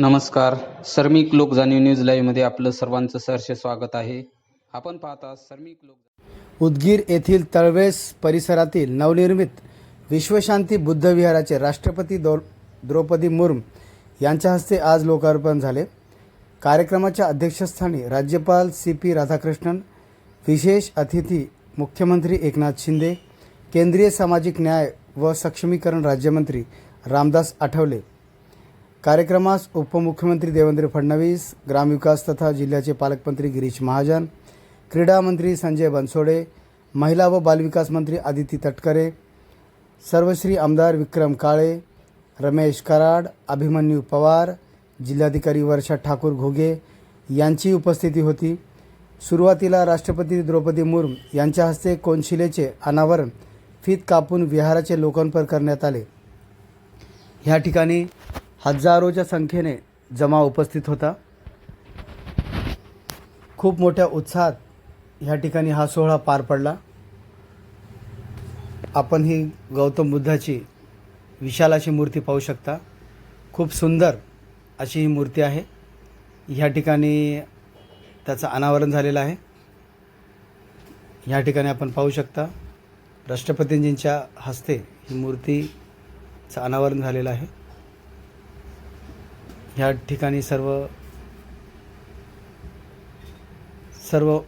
नमस्कार. सर्मिक लोक जाणीव न्यूज लाईव्हमध्ये आपलं सर्वांचं सहर्ष स्वागत आहे. आपण पाहता सर्मिक लोक उदगीर येथील तळवेस परिसरातील नवनिर्मित विश्वशांती बुद्ध विहाराचे राष्ट्रपती दौ द्रौपदी मुर्मू यांच्या हस्ते आज लोकार्पण झाले. कार्यक्रमाच्या अध्यक्षस्थानी राज्यपाल सी पी राधाकृष्णन विशेष अतिथी मुख्यमंत्री एकनाथ शिंदे केंद्रीय सामाजिक न्याय व सक्षमीकरण राज्यमंत्री रामदास आठवले कार्यक्रमास उपमुख्यमंत्री देवेंद्र फडणवीस ग्रामविकास तथा जिल्ह्याचे पालकमंत्री गिरीश महाजन क्रीडा मंत्री संजय बनसोडे महिला व बालविकास मंत्री आदिती तटकरे सर्वश्री आमदार विक्रम काळे रमेश कराड अभिमन्यू पवार जिल्हाधिकारी वर्षा ठाकूर घोगे यांची उपस्थिती होती. सुरुवातीला राष्ट्रपती द्रौपदी मुर्मू यांच्या हस्ते कोनशिलेचे अनावरण फीत कापून विहाराचे लोकार्पण करण्यात आले. ह्या ठिकाणी हजारोच्या संख्येने जमा उपस्थित होता. खूप मोठ्या उत्साहात ह्या ठिकाणी हा सोहळा पार पडला. आपण ही गौतम बुद्धाची विशाल अशी मूर्ती पाहू शकता. खूप सुंदर अशी ही मूर्ती आहे. ह्या ठिकाणी त्याचं अनावरण झालेलं आहे. ह्या ठिकाणी आपण पाहू शकता राष्ट्रपतींजींच्या हस्ते ही मूर्तीचं अनावरण झालेलं आहे. ह्या ठिकाणी सर्व सर्व